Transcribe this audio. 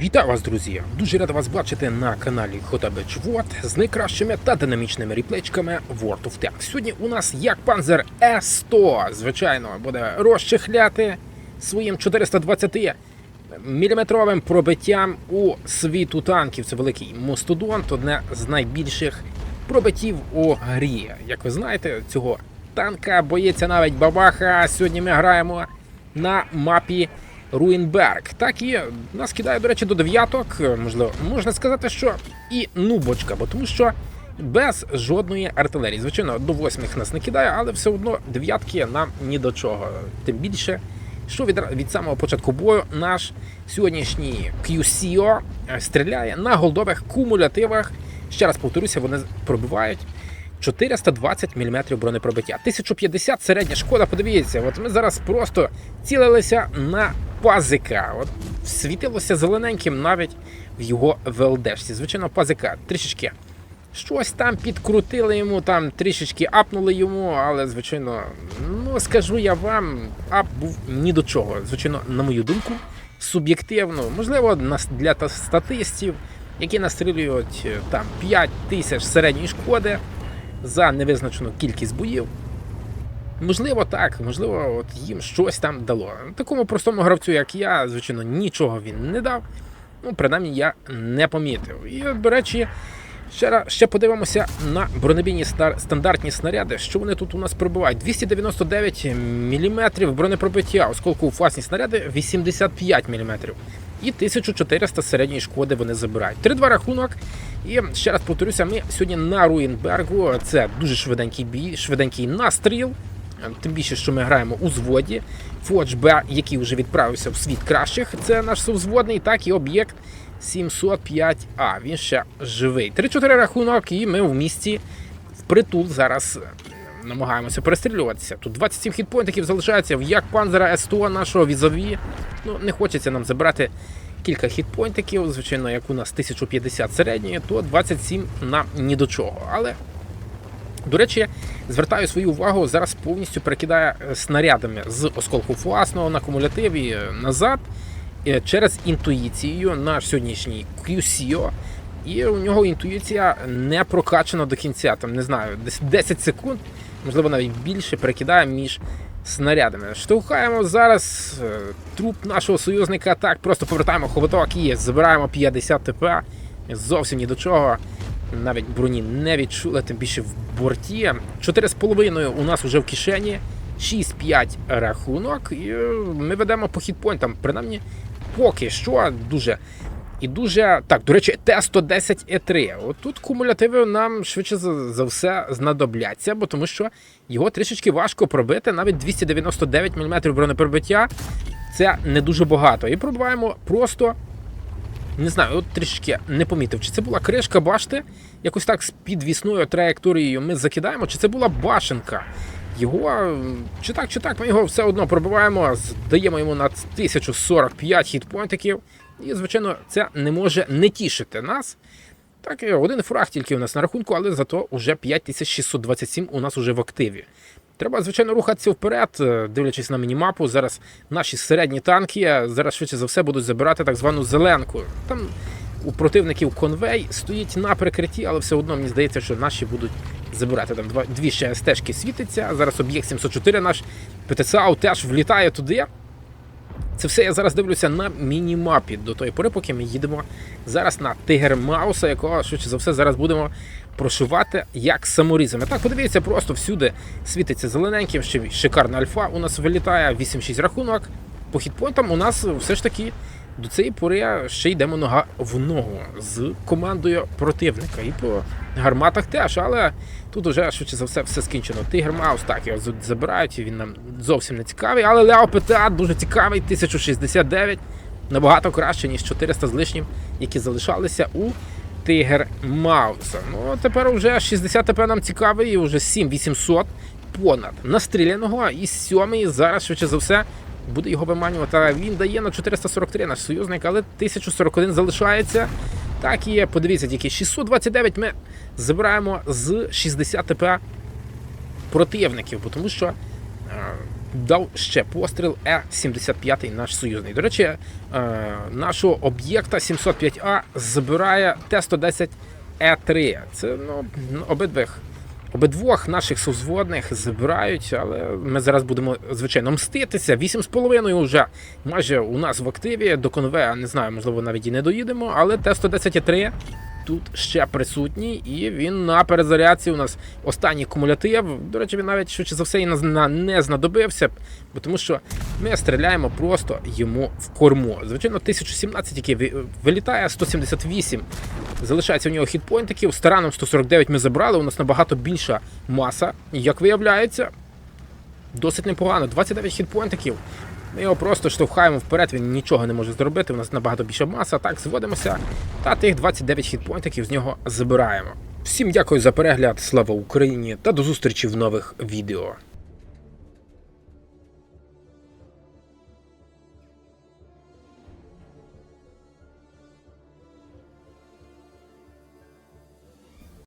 Вітаю вас, друзі! Дуже рада вас бачити на каналі Хотабич Вот з найкращими та динамічними ріплечками World of Tanks. Сьогодні у нас як панзер Е100, звичайно, буде розчехляти своїм 420 міліметровим пробиттям у світу танків. Це великий мостодонт, одне з найбільших пробиттів у грі. Як ви знаєте, цього танка боїться навіть бабаха. Сьогодні ми граємо на мапі Руїнберг. Так і нас кидає, до речі, до дев'яток. Можливо, можна сказати, що і нубочка, бо тому що без жодної артилерії. Звичайно, до восьмих нас не кидає, але все одно дев'ятки нам ні до чого. Тим більше, що від, від самого початку бою наш сьогоднішній QCO стріляє на голдових кумулятивах. Ще раз повторюся, вони пробивають 420 мм бронепробиття. 1050 середня шкода. Подивіться, от ми зараз просто цілилися на пазика. От світилося зелененьким навіть в його ВЛДшці. Звичайно, пазика трішечки. Щось там підкрутили йому, там трішечки апнули йому, але, звичайно, ну скажу я вам, ап був ні до чого. Звичайно, на мою думку, суб'єктивно, можливо, для та- статистів, які настрілюють е, там 5 тисяч середньої шкоди за невизначену кількість боїв. Можливо, так, можливо, от їм щось там дало. Такому простому гравцю, як я, звичайно, нічого він не дав. Ну, принаймні, я не помітив. І, до речі, ще, раз- ще подивимося на бронебійні стандартні снаряди, що вони тут у нас пробивають. 299 мм бронепробиття, оскільки фасні снаряди 85 мм. І 1400 середньої шкоди вони забирають. 3-2 рахунок. І ще раз повторюся, ми сьогодні на Руїнбергу. Це дуже швиденький бій, швиденький настріл. Тим більше, що ми граємо у зводі. Фодж Б, який вже відправився в світ кращих. Це наш совзводний, так і об'єкт 705А. Він ще живий. 3-4 рахунок, і ми в місті впритул зараз е, намагаємося перестрілюватися. Тут 27 хітпоінтів залишається в як панзера СТО нашого візові. Ну, не хочеться нам забрати кілька хітпоінтиків. Звичайно, як у нас 1050 середньої, то 27 нам ні до чого. Але до речі, звертаю свою увагу, зараз повністю перекидає е, снарядами з осколку фуасного на кумулятиві е, назад е, через інтуїцію наш сьогоднішній QCO. І у нього інтуїція не прокачана до кінця. Там не знаю, десь 10 секунд, можливо, навіть більше перекидає між снарядами. Штовхаємо зараз труп нашого союзника. Так, просто повертаємо хоботок і забираємо 50 ТП. Зовсім ні до чого. Навіть броні не відчули, тим більше в борті. 4,5 у нас вже в кишені. 6-5 рахунок. І е, ми ведемо по хітпойнтам. Принаймні, поки що дуже. І дуже. Так, до речі, Т-110Е3. От тут кумулятиви нам швидше за, все знадобляться, бо тому що його трішечки важко пробити. Навіть 299 мм бронепробиття це не дуже багато. І пробиваємо просто не знаю, от трішки не помітив, чи це була кришка башти, якось так з підвісною траєкторією ми закидаємо, чи це була башенка. Його чи так, чи так, ми його все одно пробиваємо, даємо йому на 1045 хітпоінтиків. І, звичайно, це не може не тішити нас. Так, один фраг тільки у нас на рахунку, але зато вже 5627 у нас уже в активі. Треба, звичайно, рухатися вперед, е, дивлячись на мінімапу. Зараз наші середні танки е, зараз швидше за все будуть забирати так звану зеленку. Там у противників конвей стоїть на прикритті, але все одно мені здається, що наші будуть забирати. Там два, дві ще стежки світиться. Зараз об'єкт 704 наш ПТЦАУ теж влітає туди. Це все я зараз дивлюся на мінімапі до тої пори, поки ми їдемо зараз на Тигер Мауса, якого швидше за все зараз будемо прошивати як саморізами. Так, подивіться, просто всюди світиться зелененьким, ще шикарна альфа у нас вилітає, 8-6 рахунок. По хітпойнтам у нас все ж таки до цієї пори ще йдемо нога в ногу з командою противника. І по гарматах теж, але тут уже швидше за все все скінчено. Тигр Маус, так, його забирають, він нам зовсім не цікавий, але Лео ПТА дуже цікавий, 1069, набагато краще, ніж 400 з лишнім, які залишалися у Тигр Мауса. Ну, тепер вже 60 ТП нам цікавий, і вже 7800 понад настріляного, і сьомий зараз швидше за все буде його виманювати. Він дає на 443 наш союзник, але 1041 залишається. Так і подивіться, тільки 629 ми забираємо з 60 ТП противників, тому що дав ще постріл Е-75 наш союзний. До речі, е, нашого об'єкта 705А забирає Т-110 Е3. Це ну, обидвих. Обидвох наших созводних забирають, але ми зараз будемо, звичайно, мститися. 8,5 вже майже у нас в активі. До конвея, не знаю, можливо, навіть і не доїдемо, але Т-110-3 тут ще присутній, і він на перезарядці у нас останній кумулятив. До речі, він навіть швидше за все і не знадобився, бо тому що ми стріляємо просто йому в корму. Звичайно, 1017, який ви- вилітає, 178 залишається у нього хітпойнтиків. Стараном 149 ми забрали. У нас набагато більша маса. Як виявляється, досить непогано. 29 хітпойнтиків. Ми його просто штовхаємо вперед, він нічого не може зробити. У нас набагато більше маса. Так, зводимося. Та тих 29 хітпойнтиків з нього забираємо. Всім дякую за перегляд. Слава Україні та до зустрічі в нових відео.